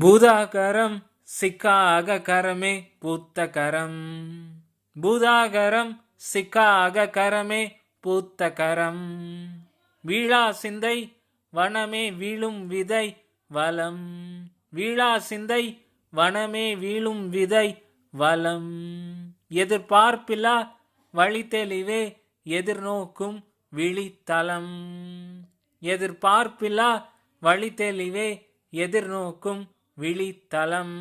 பூதாகரம் சிக்காக கரமே பூத்தகரம். பூதாகரம் சிக்காக கரமே பூத்தகரம். வீழா சிந்தை வனமே வீழும் விதை வலம். வீழா சிந்தை வனமே வீழும் விதை வலம். எதிர்பார்ப்பிலா வழி தெளிவே எதிர்நோக்கும் விழித்தலம் எதிர்பார்ப்பிலா வழி தெளிவே எதிர்நோக்கும் விழித்தலம்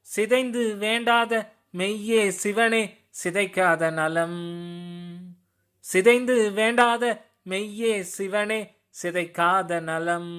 சிதைந்து வேண்டாத மெய்யே சிவனே சிதைக்காத நலம். சிதைந்து வேண்டாத மெய்யே சிவனே சிதைக்காத நலம்.